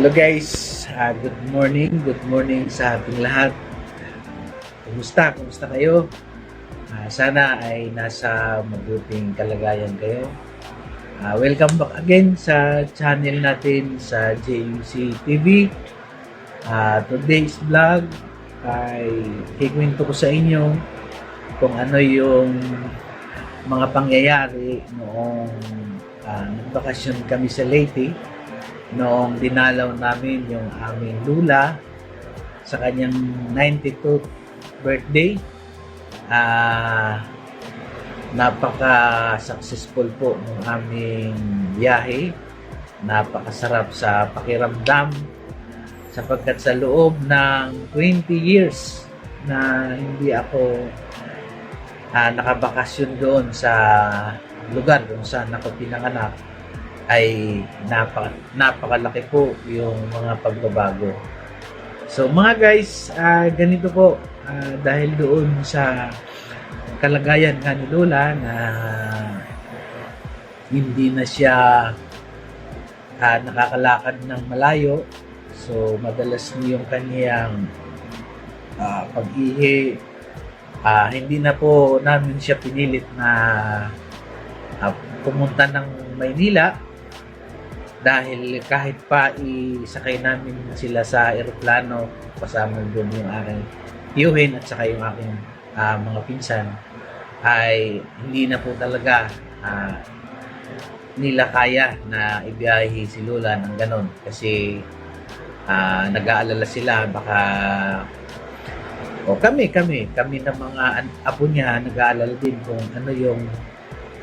Hello guys, Ah, good morning, good morning sa ating lahat. Kumusta? Kumusta kayo? Ah, sana ay nasa mabuting kalagayan kayo. Ah, welcome back again sa channel natin sa JUC TV. Ah, today's vlog ay kikwento ko sa inyo kung ano yung mga pangyayari noong uh, nagbakasyon kami sa Leyte noong dinalaw namin yung aming lula sa kanyang 92th birthday. Ah, napaka-successful po ng aming biyahe. Napakasarap sa pakiramdam sapagkat sa loob ng 20 years na hindi ako ah, nakabakasyon doon sa lugar kung saan ako pinanganak ay napaka, napakalaki po yung mga pagbabago. So mga guys, ah, ganito po ah, dahil doon sa kalagayan nga ni Lola na hindi na siya ah, nakakalakad ng malayo. So madalas niyong kanyang ah, pag-ihi ah, hindi na po namin siya pinilit na ah, pumunta ng Maynila dahil kahit pa isakay namin sila sa eroplano kasama doon yung aking tiyuhin at saka yung aking ah, mga pinsan ay hindi na po talaga ah, nila kaya na ibiyahe si Lola ng ganon. Kasi ah, nag-aalala sila baka o kami kami kami na mga apo niya nag-aalala din kung ano yung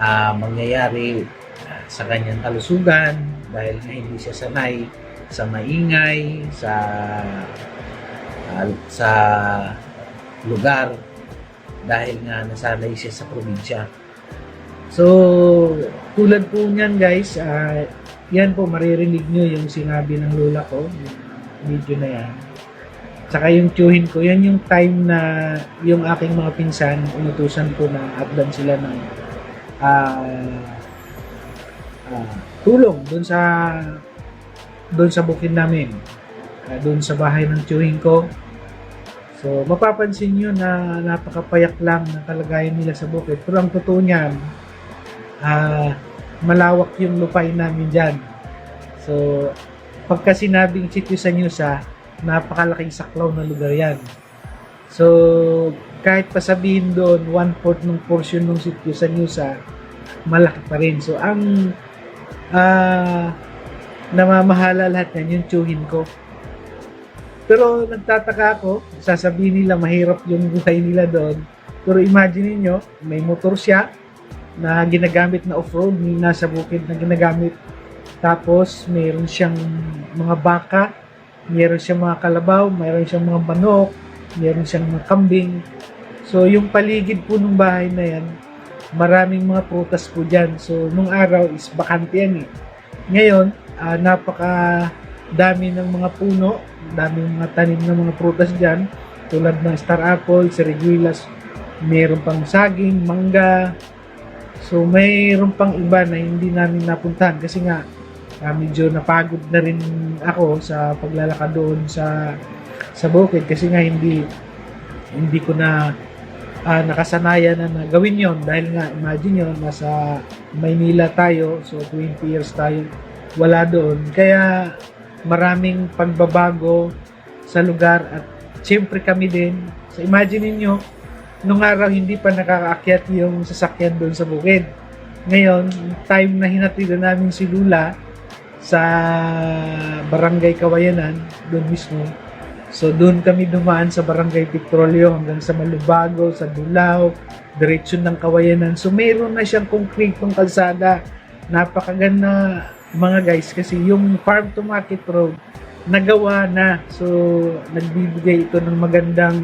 ah, mangyayari sa kanyang kalusugan dahil nga hindi siya sanay sa maingay sa ah, sa lugar dahil nga nasanay siya sa probinsya. So, tulad po niyan guys, ah, yan po maririnig nyo yung sinabi ng lola ko, yung video na yan. Tsaka yung tiyuhin ko, yan yung time na yung aking mga pinsan, inutusan ko na updan sila ng ah, ah, tulong doon sa doon sa bukid namin. Ah, doon sa bahay ng tiyuhin ko. So, mapapansin nyo na napakapayak lang ng kalagayan nila sa bukid. Pero ang totoo niyan, ah, malawak yung lupain namin dyan. So, pagka sinabing sityo sa Nyusa, napakalaking saklaw na lugar yan. So, kahit pa sabihin doon, one-fourth ng portion ng sityo sa malaki pa rin. So, ang ah namamahala lahat yan, yung tiyuhin ko. Pero nagtataka ako, sasabihin nila mahirap yung buhay nila doon. Pero imagine niyo, may motor siya na ginagamit na off-road, may nasa bukid na ginagamit. Tapos, mayroon siyang mga baka, mayroon siyang mga kalabaw, mayroon siyang mga manok, mayroon siyang mga kambing. So, yung paligid po ng bahay na yan, maraming mga prutas po dyan. So, nung araw is bakante yan eh. Ngayon, ah, napaka dami ng mga puno, daming mga tanim ng mga prutas dyan, tulad ng star apple, seriguilas, mayroon pang saging, mangga. So, mayroon pang iba na hindi namin napuntahan kasi nga, ah, medyo napagod na rin ako sa paglalakad doon sa sa bukid kasi nga hindi hindi ko na ah, nakasanayan na, na gawin yon dahil nga imagine yon nasa Maynila tayo so 20 years tayo wala doon. Kaya maraming pagbabago sa lugar at syempre kami din. So imagine niyo nung araw hindi pa nakakaakyat yung sasakyan doon sa bukid. Ngayon time na hinatidan namin si Lula sa Barangay Kawayanan doon mismo So doon kami dumaan sa Barangay Petrolyo hanggang sa Malubago, sa Dulao, diretsyo ng Kawayanan. So mayroon na siyang konkretong kalsada. Napakaganda mga guys kasi yung farm to market road nagawa na. So nagbibigay ito ng magandang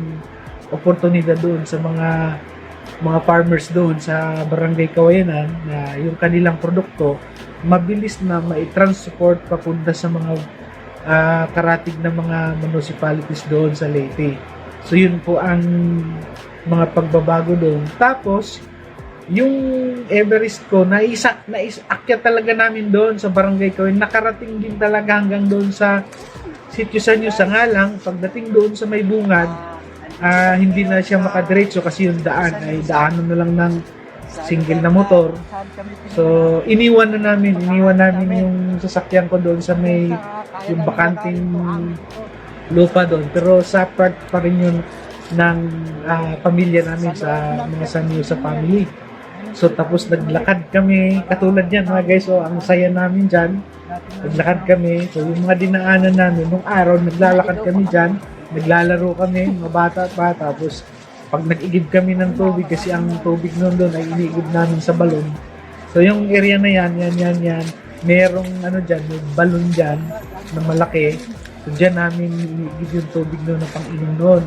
oportunidad doon sa mga mga farmers doon sa Barangay Kawayanan na yung kanilang produkto mabilis na mai-transport papunta sa mga ah, karatig ng mga municipalities doon sa Leyte. So yun po ang mga pagbabago doon. Tapos yung Everest ko, naisa, naisakyat talaga namin doon sa barangay ko. Nakarating din talaga hanggang doon sa sityo sa New nga lang, pagdating doon sa may bungad, ah, hindi na siya makadiretso kasi yung daan ay daanan na lang ng single na motor. So, iniwan na namin, iniwan namin yung sasakyan ko doon sa may yung bakanting lupa doon. Pero sa part pa rin yun ng ah, pamilya namin sa mga Sanyo sa family. So tapos naglakad kami, katulad yan mga guys, so ang saya namin dyan, naglakad kami, so yung mga dinaanan namin, nung araw naglalakad kami dyan, naglalaro kami, mga bata at bata, tapos pag nag-igib kami ng tubig, kasi ang tubig noon doon ay iniigib namin sa balon, so yung area na yan, yan, yan, yan, merong ano dyan, may balon dyan, na malaki, so dyan namin iniigib yung tubig noon na pang-inom noon.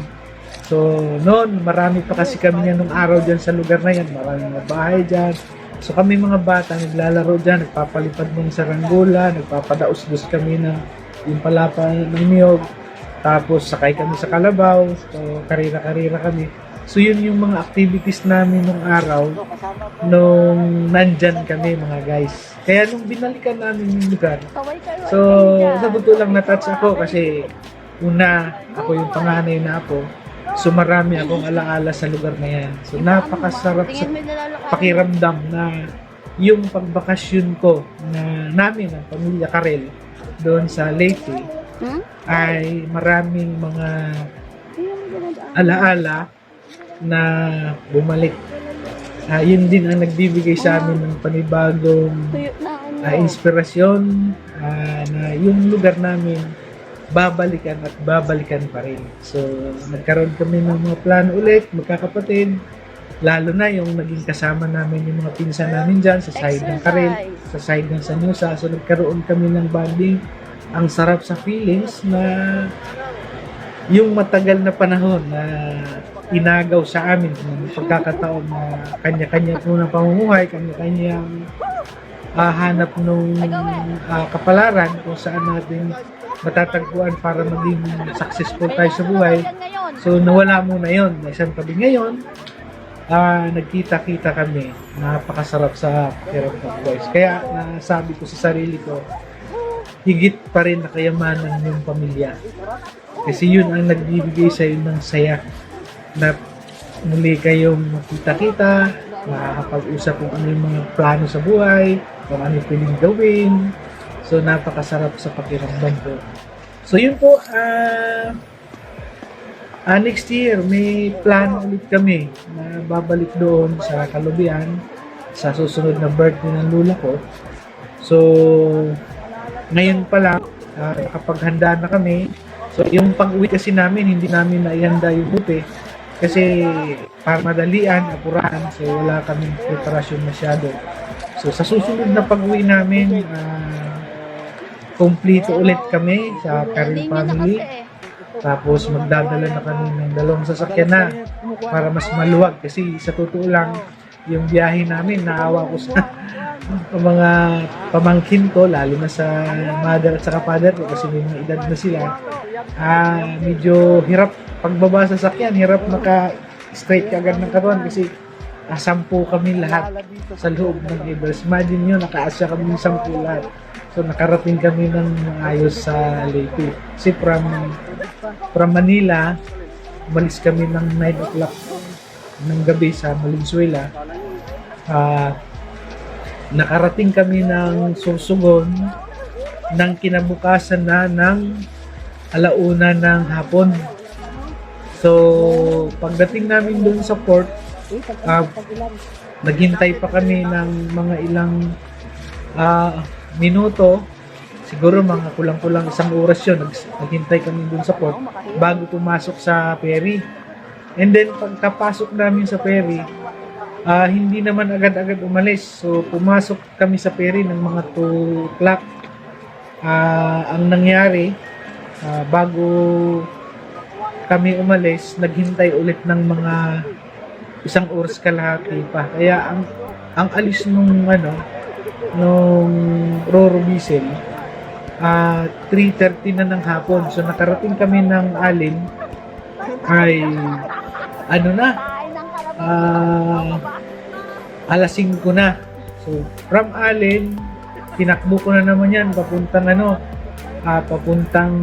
So, noon, marami pa kasi kami yan nung araw dyan sa lugar na yan. Maraming mga bahay dyan. So, kami mga bata, naglalaro dyan, nagpapalipad ng saranggola, nagpapadaos-dos kami ng yung palapa ng niyog. Tapos, sakay kami sa kalabaw. So, karira-karira kami. So, yun yung mga activities namin nung araw nung nandyan kami mga guys. Kaya nung binalikan namin yung lugar, So, sa totoo lang natouch ako kasi una, ako yung panganay na ako. So, marami akong alaala sa lugar na yan. So, napakasarap sa pakiramdam na yung pagbakasyon ko na namin, ang pamilya Karel, doon sa Leyte, Hmm? ay maraming mga alaala na bumalik. Ah, yun din ang nagbibigay sa amin ng panibagong ah, inspirasyon ah, na yung lugar namin babalikan at babalikan pa rin. So, nagkaroon kami ng mga plano ulit, magkakapatid, lalo na yung naging kasama namin yung mga pinsan namin dyan sa side ng Karel, sa side ng Sanyusa. So, nagkaroon kami ng bonding. Ang sarap sa feelings na yung matagal na panahon na inagaw sa amin ng pagkakataon na kanya-kanya po ng pamumuhay, kanya-kanyang ah, hanap nung ah, kapalaran kung saan natin matatagpuan para maging successful tayo sa buhay. So nawala muna yon. Isang tabi ngayon, ah, nagkita-kita kami. Napakasarap sa pakiramdam guys. Kaya nasabi ko sa sarili ko, higit pa rin na kayamanan yung pamilya. Kasi yun ang nagbibigay sa iyo ng saya na muli kayong makita-kita, makakapag-usap kung ano yung mga plano sa buhay, kung ano yung pwedeng gawin. So, napakasarap sa pakiramdam ko. So, yun po, ah ah, next year, may plan ulit kami na babalik doon sa Kalubian sa susunod na birthday ng lula ko. So, ngayon pa lang, ah, nakapaghanda na kami. So, yung pag-uwi kasi namin, hindi namin naihanda yung buti. Kasi para madalian, apurahan, so wala kaming preparasyon masyado. So, sa susunod na pag-uwi namin, ah, kompleto ulit kami sa Karel family. Tapos magdadala na kami ng dalawang sasakyan na para mas maluwag kasi sa totoo lang yung biyahe namin naawa ko sa mga pamangkin ko lalo na sa mother at saka father ko kasi may edad na sila. Ah medyo hirap pagbaba sa sakyan hirap maka straight agad ng katawan kasi ah, sampu kami lahat sa loob ng Everest imagine nyo nakaasya kami ng sampu lahat. So nakarating kami ng ayos sa Leyte. Kasi from from Manila, umalis kami ng 9 o'clock ng gabi sa Valenzuela. Ah, nakarating kami ng Sorsogon ng kinabukasan na ng alauna ng hapon. So, pagdating namin doon sa port, ah, naghintay pa kami ng mga ilang ah, minuto siguro mga kulang-kulang isang oras yun, naghintay kami dun sa port bago pumasok sa ferry. And then pagkapasok namin sa ferry, ah, hindi naman agad-agad umalis. So pumasok kami sa ferry ng mga 2 o'clock. Ah, ang nangyari, ah, bago kami umalis, naghintay ulit ng mga isang oras kalahati pa. Kaya ang ang alis nung ano nung Roro Diesel ah 3.30 na ng hapon. So nakarating kami ng Alin ay ano na ah alas 5 na. So, from Allen, tinakbo ko na naman yan, papuntang ano, ah, papuntang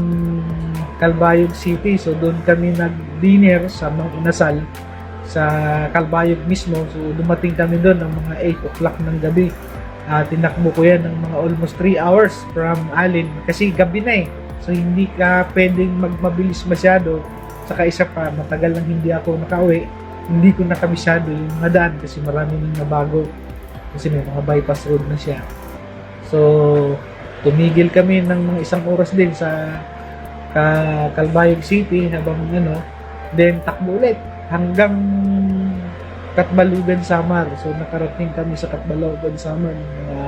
Calbayog City. So, doon kami nag-dinner sa mga inasal sa Calbayog mismo. So, dumating kami doon ng mga 8 o'clock ng gabi. Ah, tinakbo ko yan ng mga almost 3 hours from Allen kasi gabi na eh. So, hindi ka pwedeng magmabilis masyado. Saka isa pa, matagal lang hindi ako nakauwi. Hindi ko nakabisado yung mga kasi marami nang nabago. Kasi may mga bypass road na siya. So, tumigil kami ng mga isang oras din sa ka Calbayog City habang ano, then takbo ulit hanggang Katbalugan Samar. So nakarating kami sa Katbalugan Samar ng mga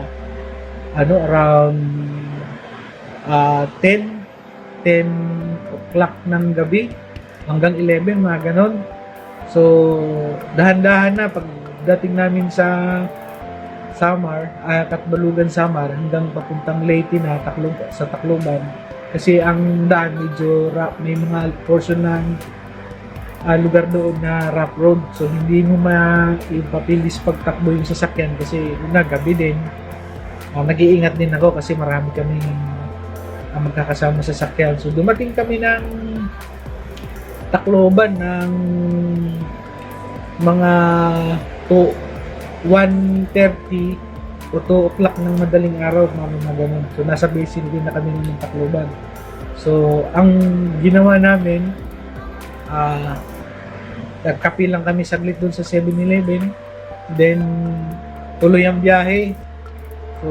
ano around ah 10 10 o'clock ng gabi hanggang 11 mga ganon. So dahan-dahan na pagdating namin sa Samar, uh, Katbalugan Samar hanggang papuntang Leyte na Taklog, sa Tacloban. Kasi ang daan medyo rough, may mga portion ng ah, lugar doon na rough road. So hindi mo maipapilis pagtakbo yung sasakyan kasi una gabi din. Ah, nag-iingat din ako kasi marami kami magkakasama sa sasakyan. So dumating kami ng Tacloban ng mga 2 1.30 o 2 o'clock ng madaling araw, mga mga ganun. So, nasa basin din na kami ng Tacloban. So, ang ginawa namin, ah, nagkape lang kami saglit dun sa 7-Eleven. Then, tuloy ang biyahe. So,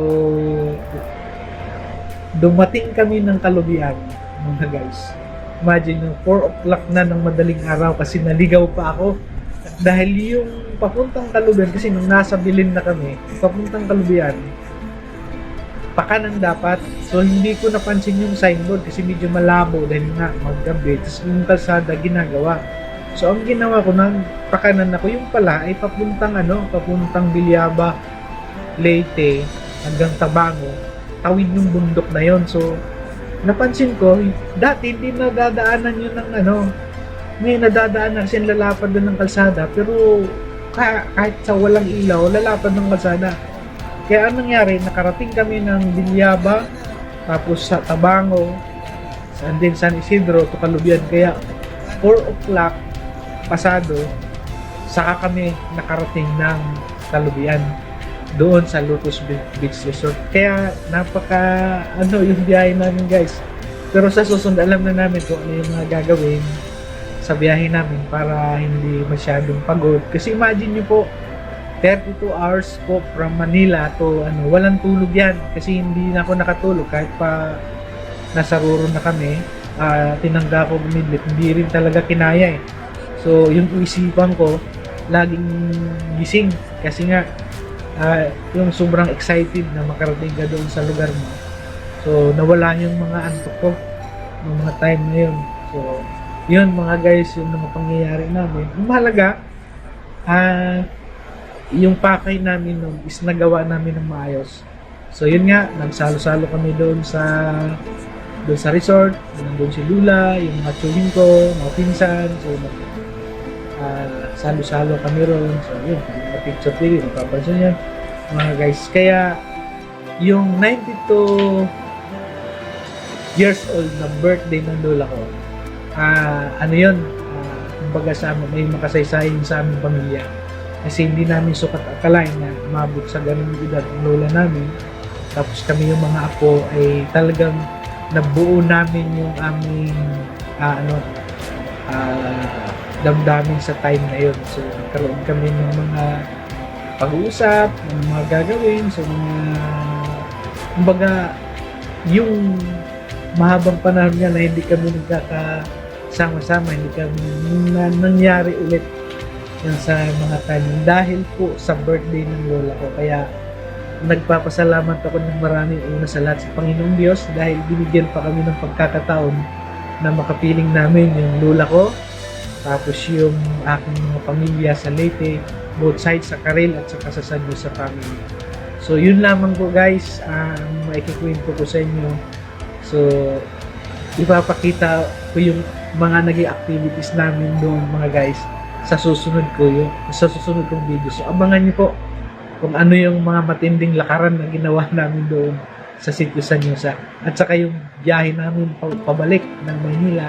dumating kami ng Kalubian, mga guys. Imagine, yung 4 o'clock na ng madaling araw kasi naligaw pa ako. Dahil yung papuntang Kalubian, kasi nung nasa Bilin na kami, papuntang Kalubian, pakanan dapat. So, hindi ko napansin yung signboard kasi medyo malabo dahil nga maggabi. Tapos yung kalsada ginagawa. So, ang ginawa ko nang pakanan ako, yung pala ay papuntang ano, papuntang Bilyaba, Leyte, hanggang Tabango. Tawid yung bundok na yon So, napansin ko, dati hindi nadadaanan yun ng ano, may nadadaanan kasi lalapad doon ng kalsada, pero ka- kahit sa walang ilaw, lalapad ng kalsada. Kaya anong nangyari, nakarating kami ng Bilyaba, tapos sa Tabango, and then San Isidro, to Kalubian. Kaya 4 o'clock pasado, saka kami nakarating ng Kalubian doon sa Be- Beach Resort. Kaya napaka ano yung biyahe namin guys. Pero sa susunod alam na namin kung ano yung mga gagawin sa biyahe namin para hindi masyadong pagod. Kasi imagine nyo po, 32 hours po from Manila to ano, walang tulog yan. Kasi hindi na ako nakatulog kahit pa nasa Ruro na kami. ah tinangga ko bumidlit. Hindi rin talaga kinaya eh. So, yung isipan ko, laging gising. Kasi nga, ah, yung sobrang excited na makarating ka doon sa lugar mo. So, nawala yung mga antok ko ng mga time na yun. So, yun mga guys, yung mga pangyayari namin. Ang mahalaga, ah, yung pakay namin nun is nagawa namin ng maayos. So, yun nga, nagsalo-salo kami doon sa doon sa resort, nandun si Lula, yung mga chulin ko, mga pinsan, so, ah, salo-salo kami ron. So, yun, picture TV, mapapansin yan, mga guys. Kaya, yung 92 years old na birthday ng lola ko, ah ano yun, kumbaga sa amin, may makasaysayin sa aming pamilya. Kasi hindi namin sukat akalain na umabot sa ganung edad ng lola namin. Tapos kami yung mga apo ay talagang nabuo namin yung aming ah, ano ah, damdamin sa time na yun. So nagkaroon kami ng mga pag-uusap, ng mga gagawin, so mga kumbaga yung mahabang panahon nga na hindi kami nagkakasama-sama, hindi kami na, nangyari ulit yan sa mga time dahil po sa birthday ng lola ko. Kaya nagpapasalamat ako ng marami una sa lahat sa Panginoong Diyos dahil binigyan pa kami ng pagkakataon na makapiling namin yung lola ko tapos yung aking mga pamilya sa Leyte both sides sa Karel at sa San Jose family. So yun lamang po guys ang maikikwento ko sa inyo. So ipapakita ko yung mga naging activities namin doon mga guys sa susunod ko yung sa susunod kong video. So abangan niyo po kung ano yung mga matinding lakaran na ginawa namin doon sa sitio San Yosa. At saka yung biyahe namin pa- pabalik ng Maynila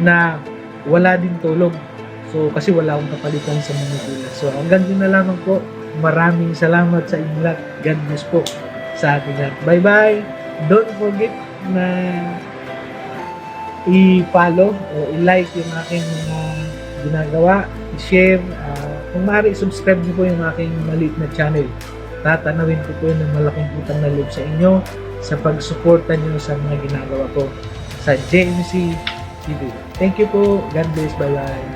na wala din tulog. So, kasi wala akong kapalitan sa Manila. So, hanggang doon na lamang po. Maraming salamat sa inyo lahat. God bless po sa ating lahat. Bye-bye! Don't forget na i-follow o i-like yung aking mga ginagawa, i-share, ah, kung maaari, subscribe niyo po yung aking maliit na channel. Tatanawin ko po ng malaking utang na loob sa inyo sa pagsuporta niyo sa mga ginagawa ko sa JMC TV. Thank you po. God bless. Bye-bye.